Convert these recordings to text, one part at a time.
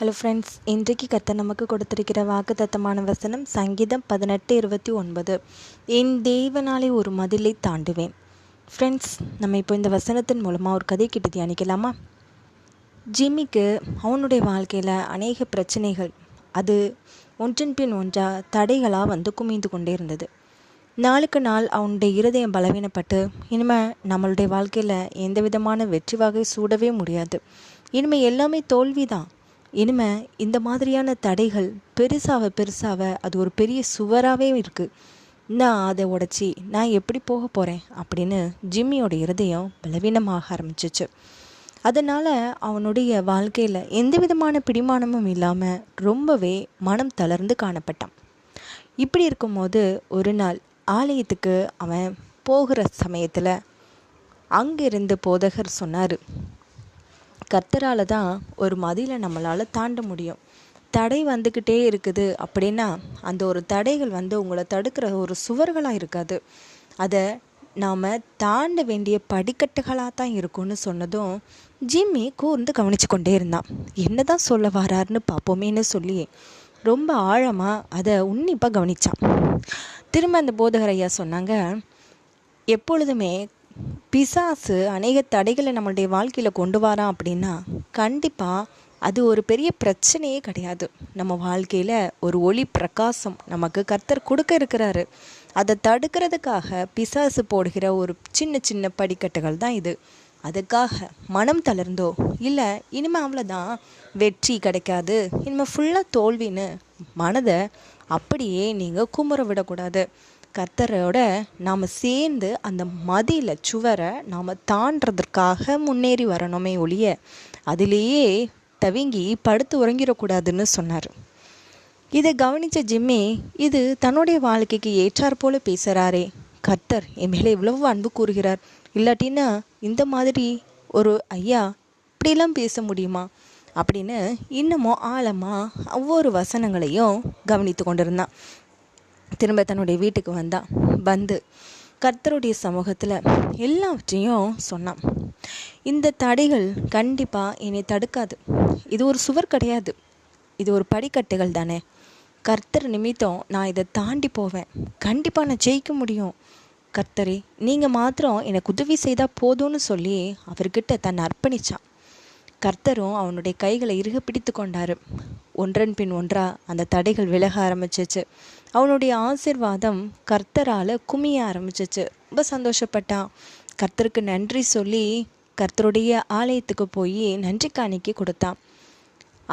Hello friends இன்றைக்கு கத்த நமக்கு கொடுத்திருக்கிற வாக்குத்தத்தமான வசனம் சங்கீதம் பதினெட்டு இருபத்தி ஒன்பது. என் தேவனாலே ஒரு மதிலை தாண்டுவேன். ஃப்ரெண்ட்ஸ் நம்ம இப்போ இந்த வசனத்தின் மூலமாக ஒரு கதை கிட்ட தியானிக்கலாமா? ஜிம்மிக்கு அவனுடைய வாழ்க்கையில் அநேக பிரச்சனைகள். அது ஒன்றின் பின் ஒன்றாக தடைகளாக வந்து குமிந்து கொண்டே இருந்தது. நாளுக்கு நாள் அவனுடைய இருதயம் பலவீனப்பட்டு இனிமேல் நம்மளுடைய வாழ்க்கையில் எந்த விதமான வெற்றி வகை சூடவே முடியாது. இனிமேல் எல்லாமே தோல்வி தான் இனிமே இந்த மாதிரியான தடைகள் பெருசாக பெருசாக அது ஒரு பெரிய சுவராகவே இருக்குது நான் அதை உடச்சி நான் எப்படி போக போகிறேன் அப்படின்னு ஜிம்மியோட இருதயம் பலவீனமாக ஆரம்பிச்சிச்சு. அதனால் அவனுடைய வாழ்க்கையில் எந்த விதமான பிடிமானமும் இல்லாமல் ரொம்பவே மனம் தளர்ந்து காணப்பட்டான். இப்படி இருக்கும்போது ஒரு நாள் ஆலயத்துக்கு அவன் போகிற சமயத்தில் அங்கிருந்து போதகர் சொன்னார் கர்த்தரால் தான் ஒரு மதிலை நம்மளால் தாண்ட முடியும். தடை வந்துக்கிட்டே இருக்குது அப்படின்னா அந்த ஒரு தடைகள் வந்து உங்களை தடுக்கிற ஒரு சுவர்களாக இருக்காது. அதை நாம் தாண்ட வேண்டிய படிக்கட்டுகளாக தான் இருக்கும்னு சொன்னதும் ஜிம்மி கூர்ந்து கவனித்து கொண்டே இருந்தான். என்ன தான் சொல்ல வராருன்னு பார்ப்போமேன்னு சொல்லி ரொம்ப ஆழமாக அதை உன்னிப்பாக கவனித்தான் திரும்ப அந்த போதகர் ஐயா சொன்னாங்க எப்பொழுதுமே பிசாசு அநேக தடைகளை நம்மளுடைய வாழ்க்கையில் கொண்டு வரான் அப்படின்னா கண்டிப்பாக அது ஒரு பெரிய பிரச்சனையே கிடையாது. நம்ம வாழ்க்கையில் ஒரு ஒளி பிரகாசம் நமக்கு கர்த்தர் கொடுக்க இருக்கிறாரு. அதை தடுக்கிறதுக்காக பிசாசு போடுகிற ஒரு சின்ன சின்ன படிக்கட்டுகள் தான் இது. அதுக்காக மனம் தளர்ந்தோ இல்லை இனிமேல் அவ்வளோதான் வெற்றி கிடைக்காது இனிமேல் ஃபுல்லாக தோல்வின்னு மனதை அப்படியே நீங்கள் குமுற விடக்கூடாது. கர்த்தரோட நாம் சேர்ந்து அந்த மதியில் சுவரை நாம் தாண்டதற்காக முன்னேறி வரணுமே ஒழிய அதிலேயே தவிங்கி படுத்து உறங்கிடக்கூடாதுன்னு சொன்னார். இதை கவனித்த ஜிம்மி இது தன்னுடைய வாழ்க்கைக்கு ஏற்றார் போல பேசுகிறாரே கர்த்தர் என் மேலே இவ்வளவு அன்பு கூறுகிறார். இல்லாட்டின்னா இந்த மாதிரி ஒரு ஐயா இப்படிலாம் பேச முடியுமா? அப்படின்னு இன்னமும் ஆழமாக ஒவ்வொரு வசனங்களையும் கவனித்து கொண்டிருந்தான். திரும்ப தன்னுடைய வீட்டுக்கு வந்தான் வந்து கர்த்தருடைய சமூகத்தில் எல்லாவற்றையும் சொன்னான். இந்த தடைகள் கண்டிப்பாக என்னை தடுக்காது. இது ஒரு சுவர் கிடையாது. இது ஒரு படிக்கட்டுகள் தானே. கர்த்தர் நிமித்தம் நான் இதை தாண்டி போவேன். கண்டிப்பாக நான் ஜெயிக்க முடியும். கர்த்தரே நீங்கள் மாத்திரம் எனக்கு உதவி செய்தால் போதும்னு சொல்லி அவர்கிட்ட தன்னை அர்ப்பணித்தான் கர்த்தரும் அவனுடைய கைகளை இறுக பிடித்து கொண்டார். ஒன்றன் பின் ஒன்றா அந்த தடைகள் விலக ஆரம்பிச்சிச்சு. அவனுடைய ஆசிர்வாதம் கர்த்தரால் குமிய ஆரம்பிச்சிச்சு. ரொம்ப சந்தோஷப்பட்டான் கர்த்தருக்கு நன்றி சொல்லி கர்த்தருடைய ஆலயத்துக்கு போய் நன்றி காணிக்கை கொடுத்தான்.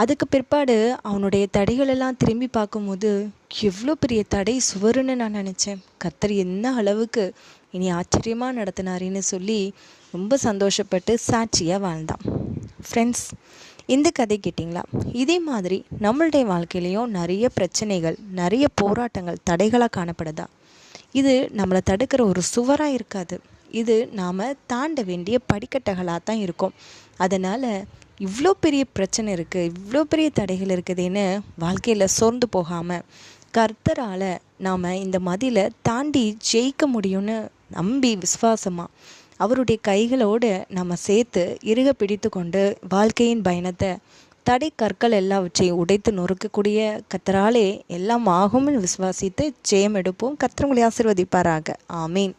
அதுக்கு பிற்பாடு அவனுடைய தடைகளெல்லாம் திரும்பி பார்க்கும்போது எவ்வளோ பெரிய தடை சுவருன்னு நான் நினச்சேன். கர்த்தர் என்ன அளவுக்கு இனி ஆச்சரியமாக நடத்தினாரின்னு சொல்லி ரொம்ப சந்தோஷப்பட்டு சாட்சியாக வாழ்ந்தான். ஃப்ரெண்ட்ஸ் இந்த கதை கேட்டிங்களா? இதே மாதிரி நம்மளுடைய வாழ்க்கையிலையும் நிறைய பிரச்சனைகள் நிறைய போராட்டங்கள் தடைகளாக காணப்படுதா? இது நம்மளை தடுக்கிற ஒரு சுவராக இருக்காது. இது நாம் தாண்ட வேண்டிய படிக்கட்டைகளாக தான் இருக்கும். அதனால் இவ்வளோ பெரிய பிரச்சனை இருக்குது இவ்வளோ பெரிய தடைகள் இருக்குதுன்னு வாழ்க்கையில் சோர்ந்து போகாமல் கர்த்தரால் நாம் இந்த மதியில் தாண்டி ஜெயிக்க முடியும்னு நம்பி விசுவாசமாக அவருடைய கைகளோடு நம்ம சேர்த்து இறுக பிடித்து கொண்டு வாழ்க்கையின் பயணத்தை தடை கற்கள் எல்லாவற்றையும் உடைத்து நொறுக்கக்கூடிய கத்தராலே எல்லாம் ஆகும்னு விசுவாசித்து ஜெயம் எடுப்போம். கத்திரங்களை ஆசிர்வதிப்பாராக. ஆமீன்.